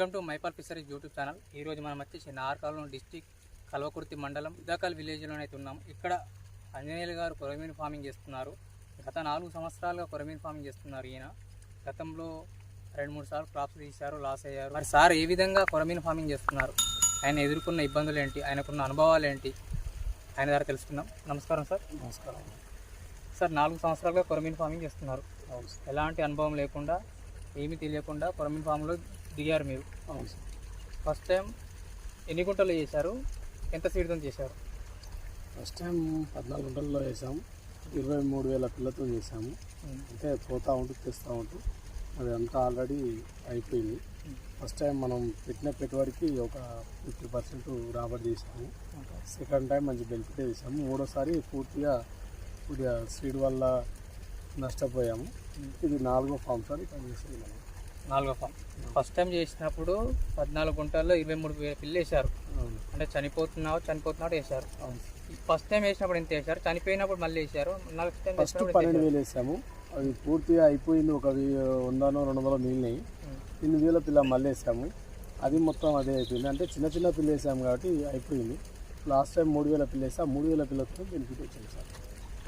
Welcome to Maipal fisheries YouTube channel. ఈ రోజు మనం వచ్చేసి నార్కాలం డిస్టిక్ కల్వకుర్తి మండలం ఇదాకల్ విలేజ్లోనే అయితే ఉన్నాం. ఇక్కడ అంజనేయులు గారు కొరమీన్ ఫార్మింగ్ చేస్తున్నారు. గత నాలుగు సంవత్సరాలుగా కొరమీన్ ఫార్మింగ్ చేస్తున్నారు ఈయన. గతంలో రెండు మూడు సార్లు క్రాప్స్ తీశారు లాస్ అయ్యారు. మరి సార్ ఏ విధంగా కొరమీన్ ఫార్మింగ్ చేస్తున్నారు? ఆయన ఎదుర్కొన్న ఇబ్బందులు ఏంటి? ఆయనకున్న అనుభవాలు ఏంటి? ఆయన ద్వారా తెలుసుకుందాం. నమస్కారం సార్. నమస్కారం. సార్ నాలుగు సంవత్సరాలుగా కొరమీన్ ఫార్మింగ్ చేస్తున్నారు. ఎలాంటి అనుభవం లేకుండా ఏమీ తెలియకుండా కొరమీన్ ఫామ్లో దిగారు మీరు అవును సార్. ఫస్ట్ టైం ఎన్ని గుంటలు చేశారు? ఎంత సీడ్తో చేశారు? ఫస్ట్ టైం పద్నాలుగు గంటల్లో వేసాం ఇరవై మూడు వేల పిల్లతో చేసాము అంటే పోతా ఉంటూ తెస్తూ ఉంటూ. అది అంతా ఆల్రెడీ అయిపోయింది. ఫస్ట్ టైం మనం పెట్టిన పెట్టుబడికి ఒక ఫిఫ్టీ పర్సెంట్ రాబడి చేసాము సెకండ్ టైం మంచి బెనిఫిట్ చేసాము మూడోసారి పూర్తిగా కొద్దిగా సీడ్ వల్ల నష్టపోయాము. ఇది నాలుగో ఫామ్ సార్. ఇక్కడ చేసేది మనం నాలుగో ఫామ్. ఫస్ట్ టైం చేసినప్పుడు పద్నాలుగు గుంటల్లో ఇరవై మూడు వే- పిల్లు వేశారు. అవును. అంటే చనిపోతున్నావు చనిపోతున్నాడు అవును. ఫస్ట్ టైం వేసినప్పుడు ఎంత వేశారు. చనిపోయినప్పుడు మళ్ళీ వేశారు. నెక్స్ట్ టైం ఫస్ట్ పన్నెండు? వేలు వేసాము. అది పూర్తిగా అయిపోయింది. ఒక వందనో రెండు వందలు మిగిలినాయి. ఎనిమిది వేల పిల్ల మళ్ళీ వేసాము. అది మొత్తం అదే అయిపోయింది. అంటే చిన్న చిన్న పిల్ల వేసాము కాబట్టి అయిపోయింది. లాస్ట్ టైం మూడు వేల పిల్ల వేసా. మూడు వేల పిల్లతో బెనిఫిట్ వచ్చింది సార్.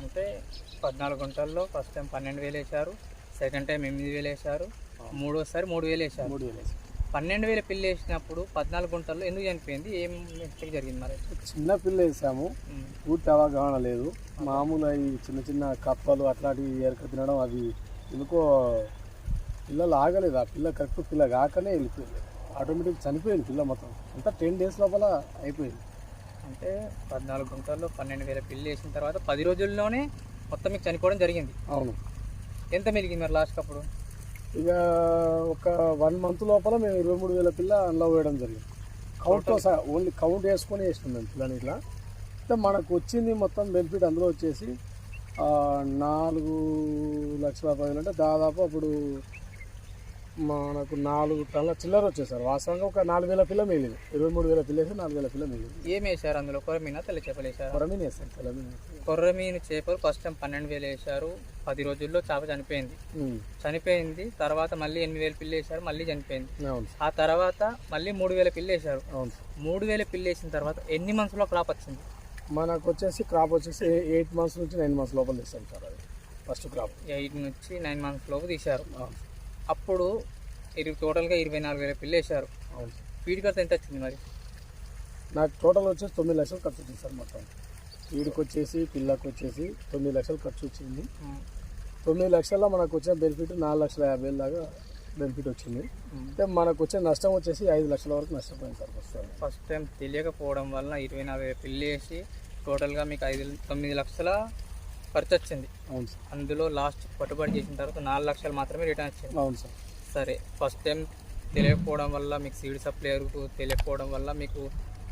అంటే పద్నాలుగు గుంటల్లో ఫస్ట్ టైం పన్నెండు వేలు వేశారు. సెకండ్ టైం ఎనిమిది వేలు వేశారు. మూడోసారి మూడు వేలు వేశారు. మూడు వేలు వేసాం పన్నెండు వేల పిల్లి వేసినప్పుడు పద్నాలుగు గుంటల్లో ఎందుకు చనిపోయింది? ఏం మిస్టేక్ జరిగింది మరి? చిన్న పిల్ల వేసాము. పూర్తి అవగాహన లేదు. మామూలు ఈ చిన్న చిన్న కప్పలు అట్లాంటివి ఎరక తినడం అవి ఎందుకో పిల్లలు ఆగలేదు. ఆ పిల్ల కరెక్ట్ పిల్ల కాకనే వెళ్ళిపోయింది. ఆటోమేటిక్ చనిపోయింది పిల్ల మొత్తం. అంతా టెన్ డేస్ లోపల అయిపోయింది. అంటే పద్నాలుగు గుంటల్లో పన్నెండు వేల పిల్లి వేసిన తర్వాత పది రోజుల్లోనే మొత్తం మీకు చనిపోవడం జరిగింది. అవును. ఎంత మిలిగింది మరి లాస్ట్ అప్పుడు? ఇక ఒక వన్ మంత్ లోపల మేము ఇరవై మూడు వేల పిల్ల అందులో వేయడం జరిగింది. కౌంట్తో సహా ఓన్లీ కౌంట్ వేసుకొని వేసినాం మేము పిల్లని ఇట్లా. అయితే మనకు వచ్చింది మొత్తం బెనిఫిట్ అందులో వచ్చేసి నాలుగు లక్షల పదివేలు. అంటే దాదాపు అప్పుడు మనకు నాలుగు టన్నుల చిల్లర వచ్చేసారు వాస్తవంగా ఒక నాలుగు వేల పిల్ల మిగిలింది ఇరవై మూడు వేల పిల్ల వేసి నాలుగు వేల పిల్ల మిగిలింది ఏం వేశారు అందులో? కొరమీన తెల్ల చేపలు వేశారు? కొరమీన వేస్తాం తెల్లమీన కొర్రమీన చేపలు ఫస్ట్ టైం పన్నెండు వేలు వేశారు. పది రోజుల్లో చేప చనిపోయింది. చనిపోయింది. తర్వాత మళ్ళీ ఎనిమిది వేల పిల్లి వేశారు మళ్ళీ చనిపోయింది. ఆ తర్వాత మళ్ళీ మూడు వేల పిల్లి వేశారు. అవును మూడు వేల పిల్లి వేసిన తర్వాత ఎన్ని మంత్స్లో క్రాప్ వచ్చింది? మనకు వచ్చేసి క్రాప్ వచ్చేసి ఎయిట్ మంత్స్ నుంచి నైన్ మంత్స్ లోపల తెస్తాం సార్ అది. First crop. ఎయిట్ నుంచి నైన్ మంత్స్ లోపు తీశారు. అప్పుడు ఇరవై టోటల్గా ఇరవై నాలుగు వేల పిల్లి వేశారు. అవును. ఫీడ్ ఖర్చు ఎంత వచ్చింది మరి? నాకు టోటల్ వచ్చేసి తొమ్మిది లక్షలు ఖర్చు వచ్చింది సార్ మొత్తం. వీడికి వచ్చేసి పిల్లకి వచ్చేసి తొమ్మిది లక్షలు ఖర్చు వచ్చింది. తొమ్మిది లక్షల్లో మనకు వచ్చిన బెనిఫిట్ నాలుగు లక్షల యాభై వేల దాకా బెనిఫిట్ వచ్చింది. అయితే మనకు వచ్చే నష్టం వచ్చేసి ఐదు లక్షల వరకు నష్టపోయింది సార్ ప్రస్తుతం ఫస్ట్ టైం తెలియకపోవడం వల్ల ఇరవై నాలుగు వేల వేసి టోటల్గా మీకు ఐదు తొమ్మిది లక్షల ఖర్చు వచ్చింది అవును సార్. అందులో లాస్ట్ పట్టుబడి చేసిన తర్వాత నాలుగు లక్షలు మాత్రమే రిటర్న్ వచ్చింది. అవును సార్. సరే ఫస్ట్ టైం తెలియకపోవడం వల్ల మీకు సీడ్ సప్లయర్ తెలియకపోవడం వల్ల మీకు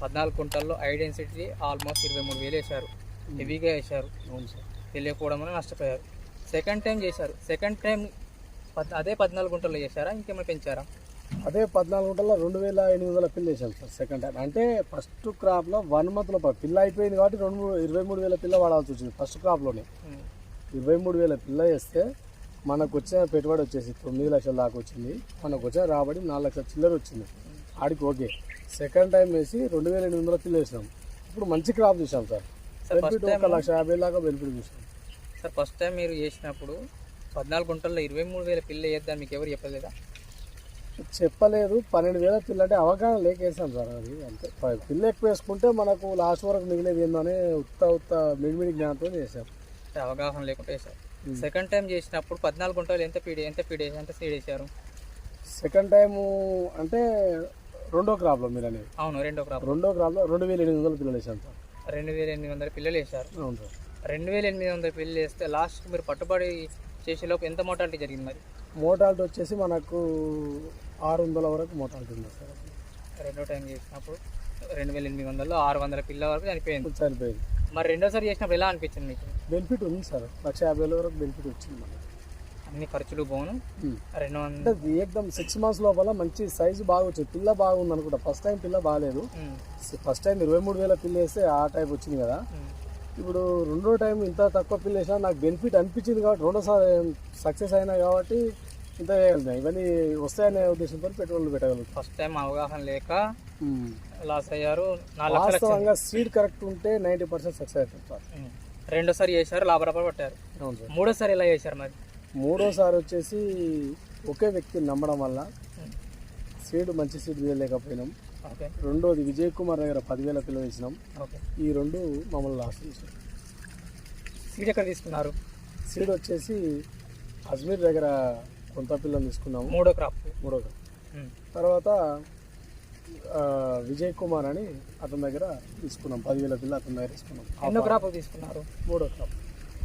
పద్నాలుగు కుంటల్లో ఐడెన్సిటీ ఆల్మోస్ట్ ఇరవై మూడు వేలు వేశారు. హెవీగా వేశారు. అవును సార్. తెలియకపోవడం వల్ల నష్టపోయారు. సెకండ్ టైం చేశారు. సెకండ్ టైం అదే పద్నాలుగు గుంటల్లో చేశారా? ఇంకేమైనా పెంచారా? అదే పద్నాలుగు గంటల్లో రెండు వేల ఎనిమిది వందల పిల్ల వేసాం సార్ సెకండ్ టైం అంటే ఫస్ట్ క్రాప్లో వన్ మంత్లో పిల్ల అయిపోయింది కాబట్టి రెండు మూడు ఇరవై మూడు వేల పిల్ల వాడాల్సి వచ్చింది ఫస్ట్ క్రాప్లోనే ఉమ్. ఇరవై మూడు వేల పిల్ల వేస్తే మనకు వచ్చిన పెట్టుబడి వచ్చేసి తొమ్మిది లక్షల దాకా వచ్చింది. మనకు వచ్చిన రాబడి నాలుగు లక్షల చిల్లర వచ్చింది. ఆడికి ఓకే. సెకండ్ టైం వేసి రెండు వేల ఎనిమిది వందల పిల్ల వేసినాం. ఇప్పుడు మంచి క్రాప్ చూసాం సార్. బెనిఫిట్ టైం ఒక లక్ష యాభై దాకా బెనిఫిట్ చూసాం. సార్ ఫస్ట్ టైం మీరు చేసినప్పుడు పద్నాలుగు గుంటల్లో ఇరవై మూడు వేల పిల్ల వేద్దాం మీకు ఎవరు చెప్పలేదా? చెప్పలేదు. పన్నెండు వేల పిల్ల అంటే అవగాహన లేక వేసాం సార్ అది. అంతే. పిల్ల ఎక్కువ వేసుకుంటే మనకు లాస్ట్ వరకు మిగిలేదు ఏందని ఉత్త ఉత్త మిడిమిడి జ్ఞానంతో చేసాం అంటే అవగాహన లేకుండా ఉమ్. సెకండ్ టైం చేసినప్పుడు పద్నాలుగు గుంటలు ఎంత ఫీడ్ ఎంత వేసి ఎంత సీడ్ వేశారు? సెకండ్ టైము అంటే రెండో క్రాప్లో మీరు అనేది అవును రెండో క్రాప్ రెండో క్రాప్లో రెండు వేల ఎనిమిది వందల పిల్లలు వేసాం సార్. రెండు వేల ఎనిమిది వందల పిల్లలు వేశారు. అవును సార్. రెండు వేల ఎనిమిది వందల పిల్లలు వేస్తే లాస్ట్ మీరు పట్టుబడి చేసేలోపు ఎంత మోటాలిటీ జరిగింది మరి? మోటాలిటీ వచ్చేసి మనకు ఆరు వందల వరకు మోటాలిటీ ఉంది సార్. రెండో టైం చేసినప్పుడు రెండు వేల ఎనిమిది వందలు ఆరు వందల పిల్ల వరకు చనిపోయింది. చనిపోయింది. మరి రెండోసారి చేసినప్పుడు ఎలా అనిపించింది మీకు? బెనిఫిట్ ఉంది సార్. లక్ష యాభై వేల వరకు బెనిఫిట్ వచ్చింది మనకి అన్ని ఖర్చులు పోను. రెండు వందల అంటే అది ఏకదం సిక్స్ మంత్స్ లోపల మంచి సైజు బాగా వచ్చింది. పిల్ల బాగుంది అనుకుంటా ఫస్ట్ టైం పిల్ల బాగాలేదు. ఫస్ట్ టైం ఇరవై మూడు వేల పిల్ల వేస్తే ఆ టైప్ వచ్చింది కదా. ఇప్పుడు రెండో టైం ఇంత తక్కువ పిల్ల వేసినా నాకు బెనిఫిట్ అనిపించింది కాబట్టి రెండోసారి సక్సెస్ అయినా కాబట్టి ఇంత చేయగలుగుతాం ఇవన్నీ వస్తాయనే ఉద్దేశంతో పెట్టుబడులు పెట్టగలుగుతాం. ఫస్ట్ టైం అవగాహన లేక లాస్ అయ్యారు. వాస్తవంగా సీడ్ కరెక్ట్ ఉంటే నైంటీ పర్సెంట్ సక్సెస్ అవుతుంది సార్. రెండోసారి చేశారు లాభరాప పట్టారు. అవును సార్. మూడోసారి ఎలా చేశారు మరి? మూడోసారి వచ్చేసి ఒకే వ్యక్తిని నమ్మడం వల్ల. సీడ్ మంచి సీడ్ తీయలేకపోయినాం రెండోది విజయ్ కుమార్ దగ్గర పదివేల కిలో వేసినాం. ఈ రెండు మమ్మల్ని లాస్ చేసాం సీట్ ఎక్కడ తీసుకున్నారు? సీడ్ వచ్చేసి అజ్మీర్ దగ్గర కొంత పిల్లని తీసుకున్నాము. మూడో క్రాప్. మూడో ఉమ్. తర్వాత విజయ్ కుమార్ అని అతని దగ్గర తీసుకున్నాం. పదివేల పిల్ల అతని దగ్గర తీసుకున్నాం. ఎన్నో క్రాప్ తీసుకున్నారు? మూడో క్రాప్.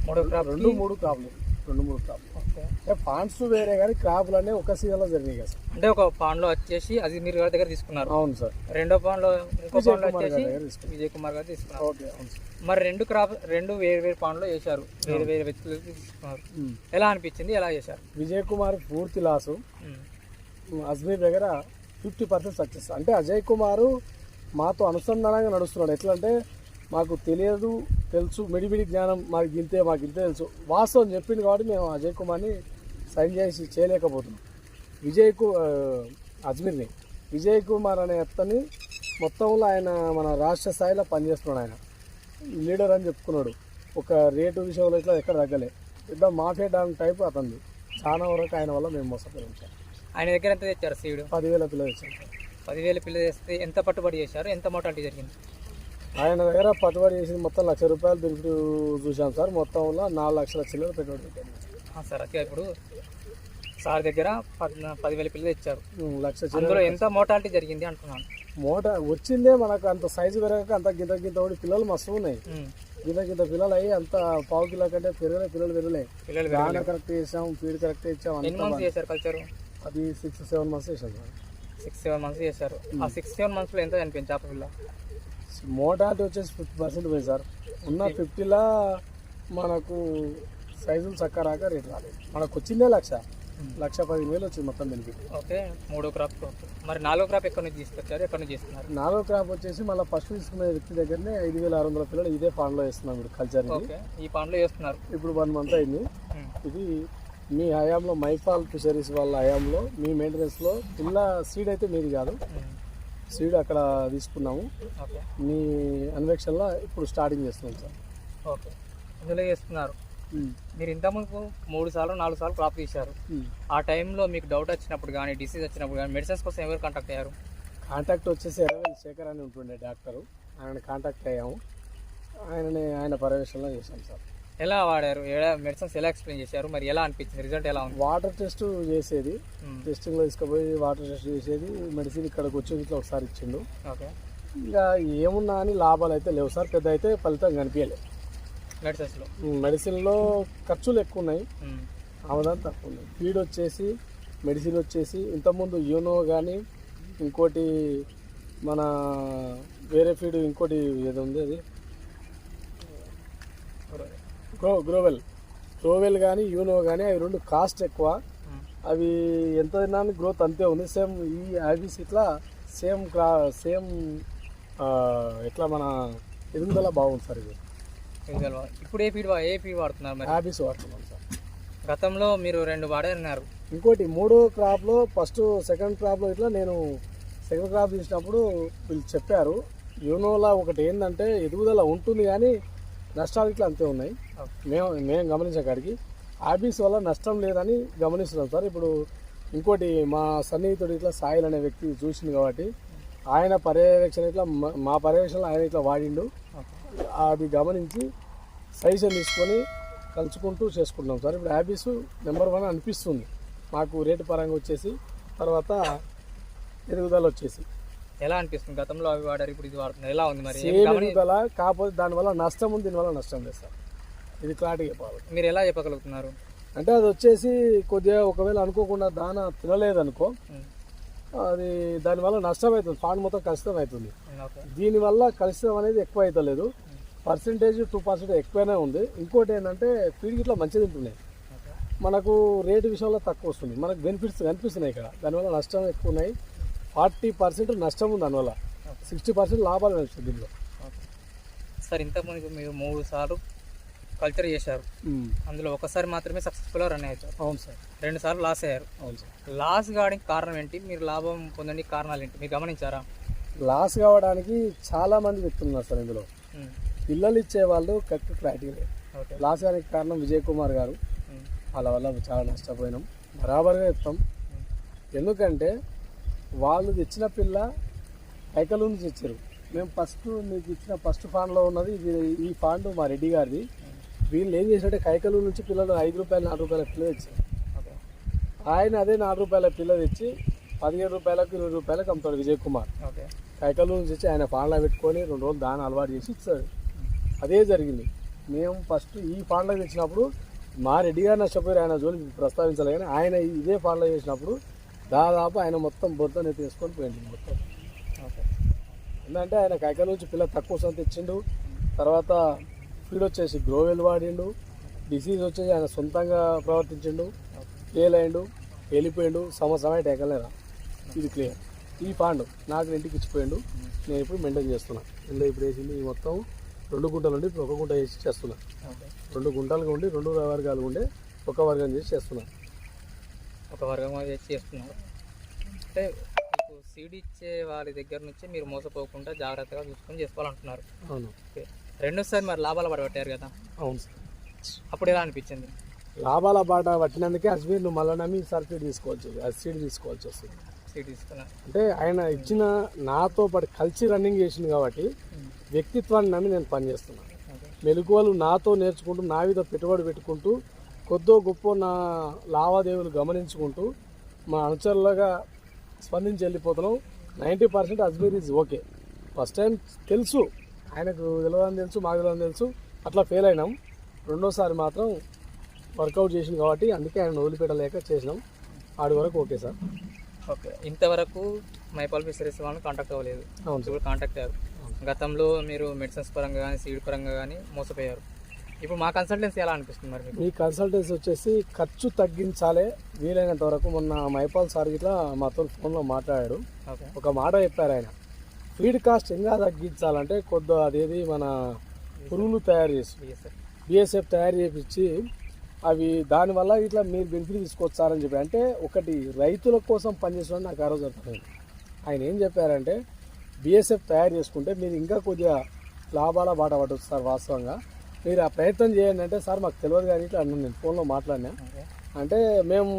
మూడో క్రాప్ రెండు మూడు క్రాప్లు. రెండు మూడు అంటే పాండ్స్ వేరే కానీ క్రాప్లు అనేవి ఒక సీజన్లో జరిగినాయి కదా సార్. అంటే ఒక పాన్లో వచ్చేసి అది మీరు గారి దగ్గర తీసుకున్నారు. అవును సార్. రెండో పాన్లో ఇంకో కుమార్ వచ్చేసి విజయ్ కుమార్ గారు తీసుకున్నారు. ఓకే అవును సార్. మరి రెండు క్రాప్ రెండు వేరు వేరు పాన్లో వేశారు వేరు వేరు వ్యక్తులు తీసుకున్నారు. ఎలా అనిపించింది? ఎలా చేశారు? విజయ్ కుమార్ పూర్తి లాసు. అజ్మీర్ దగ్గర ఫిఫ్టీ పర్సెంట్ సక్సెస్. అంటే అజయ్ కుమార్ మాతో అనుసంధానంగా నడుస్తున్నాడు. ఎట్లా అంటే మాకు తెలియదు తెలుసు. మిడిమిడి జ్ఞానం మాకు గింతే మాకు ఇంతే తెలుసు. వాస్తవం చెప్పింది కాబట్టి మేము అజయ్ కుమార్ని సైన్ చేసి చేయలేకపోతున్నాం. విజయ్కు అజ్మీర్ని. విజయ్ కుమార్ అనే అతన్ని మొత్తంలో ఆయన మన రాష్ట్ర స్థాయిలో పనిచేస్తున్నాడు ఆయన. లీడర్ అని చెప్పుకున్నాడు. ఒక రేటు విషయంలో ఇట్లా ఎక్కడ తగ్గలే. పెద్ద మాఫియా డాన్ టైప్ అతనిది. చాలా వరకు ఆయన వల్ల మేము మోసపోయాం ఆయన దగ్గర ఎంత తెచ్చారు సీడ్? పదివేల పిల్లలు ఇచ్చాం సార్. పదివేల పిల్ల చేస్తే ఎంత పట్టుబడి చేశారు? ఎంత మోటాలిటీ జరిగింది? ఆయన దగ్గర పట్టుబడి చేసింది మొత్తం లక్ష రూపాయలు దొరికి చూసాం సార్. మొత్తంలో నాలుగు లక్షల చిల్లర పెట్టుబడి పెట్టాము ఆ, సార్ అదే ఇప్పుడు సార్ దగ్గర పదివేల పిల్లలు ఇచ్చారు. లక్ష అందులో ఎంత మోటాలిటీ జరిగింది అంటున్నాను. మూట వచ్చిందే మనకు అంత సైజు పెరగక అంత గింత గింత కూడా పిల్లలు మస్తు ఉన్నాయి. గింత గింత పిల్లలు అయ్యి అంత పావు కిలో కంటే పెరగలే పిల్లలు పెరగలే పిల్లలు దాన కరెక్ట్ చేసాం ఫీడ్ కరెక్ట్ ఇచ్చాం చేశారు కల్చర్ అది six seven months sir. Six seven months చేశారు. ఆ సిక్స్ సెవెన్ మంత్స్లో ఎంత చనిపోయింది చేప పిల్ల? మోటార్టీ వచ్చేసి ఫిఫ్టీ పర్సెంట్ పోయింది సార్. ఉన్న ఫిఫ్టీలా మనకు సైజులు చక్క రాక రేట్ రాలేదు. మనకు వచ్చిందే లక్ష లక్ష పదిహేను వేలు వచ్చింది మొత్తం బెనిఫిట్ ఓకే మూడో క్రాప్ మరి నాలుగో క్రాప్ ఎక్కడి నుంచి తీసుకొచ్చారు? ఎక్కడి నుంచి చేస్తున్నారు? నాలుగో క్రాప్ వచ్చేసి మళ్ళీ ఫస్ట్ తీసుకునే వ్యక్తి దగ్గరనే ఐదు వేల ఆరు వందల పిల్లలు ఇదే ఫాన్లో వేస్తున్నాం ఇప్పుడు కల్చర్ ఈ పాన్లో చేస్తున్నారు ఇప్పుడు వన్ మంత్ అయింది. ఇది మీ హయాంలో మైఫాల్ ఫిషరీస్ వాళ్ళ హయాంలో మీ మెయింటెనెన్స్లో పిల్ల సీడ్ అయితే మీది కాదు. సీడ్ అక్కడ తీసుకున్నాము. మీ అన్వేషణలో ఇప్పుడు స్టార్టింగ్ చేస్తున్నాం సార్. ఓకే. ఇందులో చేస్తున్నారు. మీరు ఇంతకుముందు మూడు సార్లు నాలుగు సార్లు క్రాప్ తీశారు. ఆ టైంలో మీకు డౌట్ వచ్చినప్పుడు కానీ డిసీజ్ వచ్చినప్పుడు కానీ మెడిసిన్స్ కోసం ఎవరు కాంటాక్ట్ అయ్యారు? కాంటాక్ట్ వచ్చేసి ఎర్రవెల్లి శేఖర్ అని ఉంటుండే డాక్టరు. ఆయన కాంటాక్ట్ అయ్యాము. ఆయనని ఆయన పర్యవేక్షణలో చేశాం సార్. ఎలా వాడారు? ఎలా మెడిసిన్స్ ఎలా ఎక్స్ప్లెయిన్ చేశారు? మరి ఎలా అనిపించింది? రిజల్ట్ ఎలా ఉంది? వాటర్ టెస్ట్ చేసేది. టెస్టింగ్లో తీసుకుపోయి వాటర్ టెస్ట్ చేసేది. మెడిసిన్ ఇక్కడికి వచ్చి ఇట్లా ఒకసారి ఇచ్చిండు. ఓకే ఇంకా ఏమున్నా అని లాభాలు అయితే లేవు సార్. పెద్ద అయితే ఫలితం కనిపించలేదు మెడిసిన్స్లో మెడిసిన్లో ఖర్చులు ఎక్కువ ఉన్నాయి. ఆమదాలు తక్కువ ఉన్నాయి. ఫీడ్ వచ్చేసి మెడిసిన్ వచ్చేసి ఇంతకుముందు యూనో కానీ ఇంకోటి మన వేరే ఫీడ్ ఇంకోటి ఏదో ఉంది అది? గ్రో గ్రోవెల్ గ్రోవెల్ కానీ యూనో కానీ అవి రెండు కాస్ట్ ఎక్కువ. అవి ఎంత తిన్నా గ్రోత్ అంతే ఉంది. సేమ్ ఈ ఐబీస్ ఇట్లా సేమ్ క్రా సేమ్ ఎట్లా మన ఎదుగుదల బాగుంది సార్ ఇది. ఇప్పుడు ఏ ఫీడ్ ఏ ఫీడ్ వాడుతున్నారు మరి? హ్యాబీస్ వాడుతున్నాం సార్. గతంలో మీరు రెండు వాడారన్నారు. ఇంకోటి మూడో క్రాప్లో ఫస్ట్ సెకండ్ క్రాప్లో ఇట్లా నేను సెకండ్ క్రాప్ తీసినప్పుడు వీళ్ళు చెప్పారు యూనోలా ఒకటి ఏంటంటే ఎదుగుదల ఉంటుంది కానీ నష్టాలు ఇట్లా అంతే ఉన్నాయి. మేము మేము గమనించే కాడికి. హ్యాబీస్ వల్ల నష్టం లేదని గమనిస్తున్నాం సార్. ఇప్పుడు ఇంకోటి మా సన్నిహితుడు ఇట్లా సాయిల్ అనే వ్యక్తి చూసింది కాబట్టి ఆయన పర్యవేక్షణ ఇట్లా మా- మా పర్యవేక్షణలో ఆయన ఇట్లా వాడిండు. అది గమనించి సజెషన్ తీసుకొని కలుసుకుంటూ చేసుకుంటున్నాం సార్. ఇప్పుడు హ్యాబీస్ నెంబర్ వన్ అనిపిస్తుంది. మాకు రేటు పరంగా వచ్చేసి తర్వాత ఎదుగుదల వచ్చేసి. ఎలా అనిపిస్తుంది? గతంలో అవి వాడారు ఇప్పుడు ఇది వాడుతున్నారు. ఎలా ఉంది మరి? ఎదుగుదల కాకపోతే దానివల్ల నష్టం ఉంది దీనివల్ల నష్టం లేదు సార్. ఇది క్లారిటీ చెప్పాలి. మీరు ఎలా చెప్పగలుగుతున్నారు? అంటే అది వచ్చేసి కొద్దిగా ఒకవేళ అనుకోకుండా దాన తినలేదనుకో. అది దానివల్ల నష్టం అవుతుంది. ఫాండ్ మొత్తం కలుషితం అవుతుంది. దీనివల్ల కలుషితం అనేది ఎక్కువ అవుతలేదు పర్సంటేజ్ టూ పర్సెంట్ ఎక్కువనే ఉంది. ఇంకోటి ఏంటంటే ఫీడ్ ఇట్లా మంచిగా తింటున్నాయి. ఓకే. మనకు రేటు విషయంలో తక్కువ వస్తుంది. మనకు బెనిఫిట్స్ కనిపిస్తున్నాయి ఇక్కడ. దానివల్ల నష్టం ఎక్కువ ఉన్నాయి. ఫార్టీ పర్సెంట్ నష్టం ఉంది దానివల్ల సిక్స్టీ పర్సెంట్ లాభాలు కనిపిస్తుంది దీనిలో ఓకే. సార్ ఇంతకుముందు మీరు మూడు సార్లు కల్చర్ చేశారు. అందులో ఒకసారి మాత్రమే సక్సెస్ఫుల్గా రన్ అవుతారు అవును సార్. రెండు సార్లు లాస్ అయ్యారు. అవును సార్. లాస్ కావడానికి కారణం ఏంటి? మీరు లాభం పొందడానికి కారణాలు ఏంటి? మీరు గమనించారా? లాస్ కావడానికి చాలా మంది వ్యక్తులు ఉన్నారు సార్ ఇందులో. పిల్లలు ఇచ్చే వాళ్ళు కరెక్ట్ క్లారిటీ లాస్ కావడానికి కారణం విజయ్ కుమార్ గారు. వాళ్ళ వల్ల చాలా నష్టపోయినాం. బరాబర్గా చెప్తాం. ఎందుకంటే వాళ్ళు తెచ్చిన పిల్ల కైకలు నుంచి ఇచ్చారు మేము ఫస్ట్ మీకు ఇచ్చిన ఫస్ట్ ఫాండ్లో ఉన్నది ఇది ఈ ఫాండ్ మా రెడ్డి గారిది. వీళ్ళు ఏం చేశారంటే కైకలు నుంచి పిల్లలు ఐదు రూపాయలు నాలుగు రూపాయల పిల్ల ఇచ్చారు ఓకే ఆయన అదే నాలుగు రూపాయల పిల్ల తెచ్చి పదిహేను రూపాయలకు ఇరవై రూపాయలకు అమ్ముతాడు విజయ్ కుమార్. కైకలు నుంచి ఇచ్చి ఆయన ఫాండ్లో పెట్టుకొని రెండు రోజులు దాన్ని అలవాటు చేసి ఇచ్చాడు అదే జరిగింది. మేము ఫస్ట్ ఈ ఫాండ్లో తెచ్చినప్పుడు మా రెడ్డి గారు నష్టపోయారు. ఆయన జోలికి ప్రస్తావించాలి కానీ ఆయన ఇదే ఫాండ్లో చేసినప్పుడు దాదాపు ఆయన మొత్తం బొత్తనే తీసుకొని పోయింది మొత్తం. ఎందుకంటే ఆయన కైకల నుంచి పిల్ల తక్కువ సంత తెచ్చిండు తర్వాత ఫీడ్ వచ్చేసి గ్రోవెల్ వాడిండు. డిసీజ్ వచ్చేసి ఆయన సొంతంగా ప్రవర్తించిండు. ఫెయిల్ అయిండు. వెళ్ళిపోయిండు. సంవత్సరమే టేకలేరా? ఇది క్లియర్. ఈ పాండు నాకు ఇంటికి ఇచ్చిపోయిండు. నేను ఇప్పుడు మెయింటైన్ చేస్తున్నా. ఇందులో ఇప్పుడు వేసింది ఈ మొత్తం రెండు గుంటలు ఉండి ఇప్పుడు ఒక గుంట వేసి చేస్తున్నా. రెండు గుంటలుగా ఉండి రెండు వర్గాలు ఉండి ఒక వర్గం చేసి చేస్తున్నా. ఒక వర్గం చేసి చేస్తున్నారు అంటే మీకు సీడ్ ఇచ్చే వారి దగ్గర నుంచి మీరు మోసపోకుండా జాగ్రత్తగా చూసుకొని చేసుకోవాలంటున్నారు. అవును. రెండోసారి మరి లాభాలు పడబట్టారు కదా. అవును సార్. అప్పుడు ఎలా అనిపించింది? లాభాల బాట పట్టినందుకే అజ్మీర్ నువ్వు మళ్ళీ నమ్మి సర్ఫీడ్ తీసుకోవచ్చు సీడ్ తీసుకోవాల్సి వస్తుంది. సీడ్ తీసుకున్నారు అంటే ఆయన ఇచ్చిన నాతో పాటు కలిసి రన్నింగ్ చేసింది కాబట్టి వ్యక్తిత్వాన్ని నమ్మి నేను పనిచేస్తున్నాను మెలకువలు నాతో నేర్చుకుంటూ నా మీద పెట్టుబడి పెట్టుకుంటూ కొద్దో గొప్ప నా లావాదేవీలు గమనించుకుంటూ మా అనుచరులుగా స్పందించి వెళ్ళిపోతున్నాం. Ninety percent Ajmer is okay first time తెలుసు. ఆయనకు తెలియదని తెలుసు మాకు తెలియదని తెలుసు. అట్లా ఫెయిల్ అయినాం. రెండోసారి మాత్రం వర్కౌట్ చేసింది కాబట్టి అందుకే ఆయన వదిలిపెట్టలేక చేసినాం. ఆడి వరకు ఓకే సార్ ఓకే ఇంతవరకు మైపాల్ ఫిషరీస్ వాళ్ళని కాంటాక్ట్ అవ్వలేదు. అవును కాంటాక్ట్ అయ్యారు గతంలో మీరు మెడిసిన్స్ పరంగా కానీ సీడ్ పరంగా కానీ మోసపోయారు. ఇప్పుడు మా కన్సల్టెన్సీ ఎలా అనిపిస్తుంది మరి మీ కన్సల్టెన్సీ వచ్చేసి ఖర్చు తగ్గించాలే వీలైనంత వరకు మొన్న మైపాల్ సార్ గిట్లా మాతో ఫోన్లో మాట్లాడాడు. ఒక మాట చెప్పారు ఆయన. ఫీడ్ కాస్ట్ ఇంకా తగ్గించాలంటే కొద్ది అదేది మన పురుగులు తయారు చేసి బిఎస్ఎఫ్. తయారు చేపించి అవి దానివల్ల ఇట్లా మీరు బెనిఫిట్ తీసుకొచ్చారని చెప్పి అంటే ఒకటి రైతుల కోసం పనిచేసిన నాకు ఆ రోజు అర్థమైంది. ఆయన ఏం చెప్పారంటే బిఎస్ఎఫ్ తయారు చేసుకుంటే మీరు ఇంకా కొద్దిగా లాభాల బాట పట్టవచ్చు సార్ వాస్తవంగా. మీరు ఆ ప్రయత్నం చేయండి అంటే సార్ మాకు తెలియదు కానీ ఇట్లా అన్నాను నేను ఫోన్లో మాట్లాడినా. అంటే మేము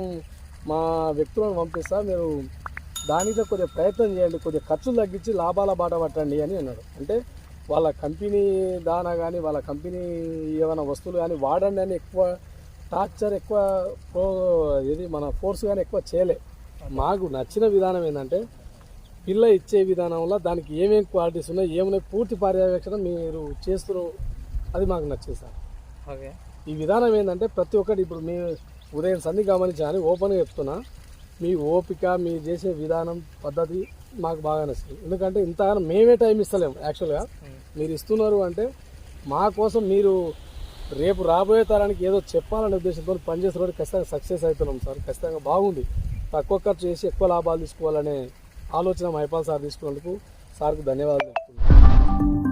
మా వ్యక్తులను పంపిస్తా మీరు దానితో కొద్దిగా ప్రయత్నం చేయండి కొద్దిగా ఖర్చులు తగ్గించి లాభాల బాట పట్టండి అని అన్నాడు. అంటే వాళ్ళ కంపెనీ దానా కానీ వాళ్ళ కంపెనీ ఏమైనా వస్తువులు కానీ వాడండి అని ఎక్కువ టార్చర్ ఎక్కువ ఇది మన ఫోర్స్ కానీ ఎక్కువ చేయలే. మాకు నచ్చిన విధానం ఏంటంటే పిల్ల ఇచ్చే విధానంలో దానికి ఏమేమి క్వాలిటీస్ ఉన్నాయి ఏమున్నాయి పూర్తి పర్యవేక్షణ మీరు చేస్తున్నారు అది మాకు నచ్చింది సార్. ఓకే. ఈ విధానం ఏంటంటే ప్రతి ఒక్కటి ఇప్పుడు మీ ఉదయం సంధి గమనించాలని ఓపెన్గా చెప్తున్నా. మీ ఓపిక మీరు చేసే విధానం పద్ధతి మాకు బాగా నచ్చింది. ఎందుకంటే ఇంతగానో మేమే టైం ఇస్తలేము యాక్చువల్గా మీరు ఇస్తున్నారు అంటే మా కోసం మీరు రేపు రాబోయే తరానికి ఏదో చెప్పాలనే ఉద్దేశంతో పనిచేస్తున్న ఖచ్చితంగా సక్సెస్ అవుతున్నాం సార్. ఖచ్చితంగా బాగుంది. తక్కువ ఖర్చు చేసి ఎక్కువ లాభాలు తీసుకోవాలనే ఆలోచన మైపాల్ సార్ తీసుకున్నందుకు సార్కు ధన్యవాదాలు చెప్తున్నాను.